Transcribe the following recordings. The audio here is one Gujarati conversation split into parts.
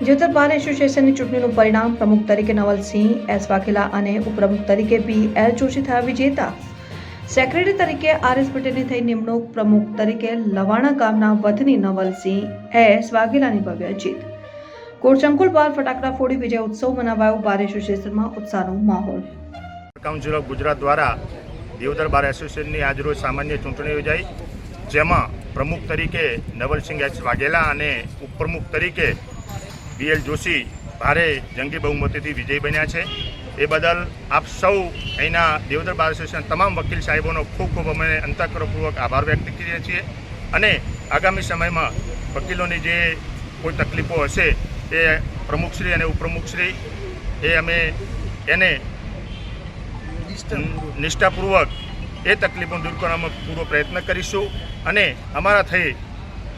દિયોદર બાર એસોસિએશનની ચૂંટણીનું પરિણામ પ્રમુખ તરીકે નવલસિંહ, એસ. વાઘેલા અને ઉપપ્રમુખ તરીકે પી. એલ. જોશી થયા વિજેતા. સેક્રેટરી તરીકે આર. એસ. પટેલની થઈ નિમણૂક, પ્રમુખ તરીકે લવાણા ગામના વતની નવલસિંહ, એસ. વાઘેલાની ભવ્ય જીત. કોરચંકુલ બાર ફટાકડા ફોડી વિજય ઉત્સવ મનાવાયો બાર એસોસિએશનમાં ઉત્સાહનો માહોલ. ઓફ ગુજરાત દ્વારા દિયોદર બાર એસોસિએશનની આજરોજ સામાન્ય ચૂંટણી યોજાઈ, જેમાં પ્રમુખ તરીકે નવલસિંહ એચ વાઘેલા અને ઉપપ્રમુખ તરીકે બી એલ જોશી ભારે જંગી બહુમતીથી વિજય બન્યા છે. એ બદલ આપ સૌ અહીંના દેવદર બાર એસોસિએશન તમામ વકીલ સાહેબોનો ખૂબ ખૂબ અમે અંતઃકરણપૂર્વક આભાર વ્યક્ત કરીએ છીએ. અને આગામી સમયમાં વકીલોની જે કોઈ તકલીફો હશે એ પ્રમુખશ્રી અને ઉપપ્રમુખશ્રી, એ અમે એને નિષ્ઠાપૂર્વક એ તકલીફો દૂર કરવામાં પૂરો પ્રયત્ન કરીશું. અને અમારા થઈ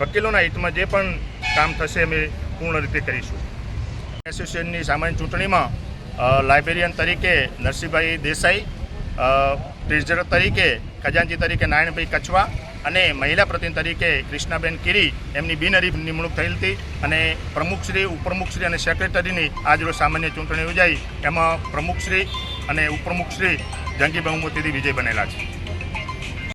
વકીલોના હિતમાં જે પણ કામ થશે અમે પૂર્ણ રીતે કરીશું. એસોસિએશનની સામાન્ય ચૂંટણીમાં લાઇબ્રેરિયન તરીકે નરસિંહભાઈ દેસાઈ ટ્રેઝરર તરીકે ખજાનજી તરીકે નારાયણભાઈ કચવા અને મહિલા પ્રતિનિધિ તરીકે કૃષ્ણાબેન કિરી એમની બિનહરીફ નિમણૂક થયેલ હતી અને પ્રમુખશ્રી, ઉપપ્રમુખશ્રી અને સેક્રેટરીની આજરોજ સામાન્ય ચૂંટણી યોજાઈ. એમાં પ્રમુખશ્રી અને ઉપપ્રમુખશ્રી જંગી બહુમતીથી વિજય બનેલા છે.